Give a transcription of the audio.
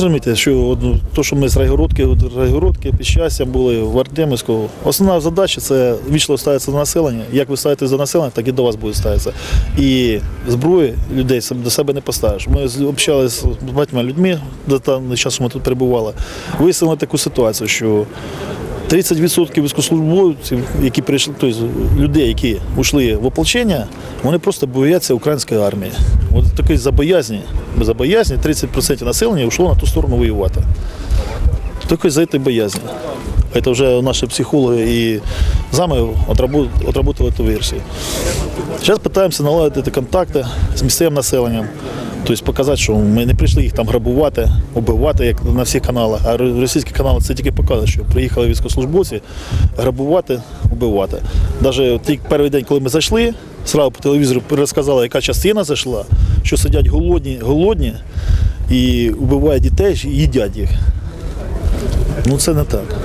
зрозумієте, що то, що ми з Райгородки, Райгородки під щастям були в Артемівську. Основна задача це вічно ставитися до населення. Як ви ставитесь до населення, так і до вас буде ставитися. І зброї людей до себе не поставиш. Ми общалися з багатьма людьми до того часу ми тут перебували. Вияснили таку ситуацію, що 30% військовослужбовців, які прийшли, тобто людей, які йшли в ополчення, вони просто бояться української армії. От такої забоязні, забоязні 30% населення йшло на ту сторону воювати. Тільки за этой боязни. Це вже наші психологи і зами отработали цю версію. Зараз намагаємося наладити контакти з місцевим населенням. Тобто показати, що ми не прийшли їх там грабувати, убивати, як на всіх каналах. А російські канали це тільки показують, що приїхали військовослужбовці грабувати, убивати. Навіть перший день, коли ми зайшли, сразу по телевізору розказали, яка частина зайшла, що сидять голодні, голодні і вбивають дітей і їдять їх. Ну це не так.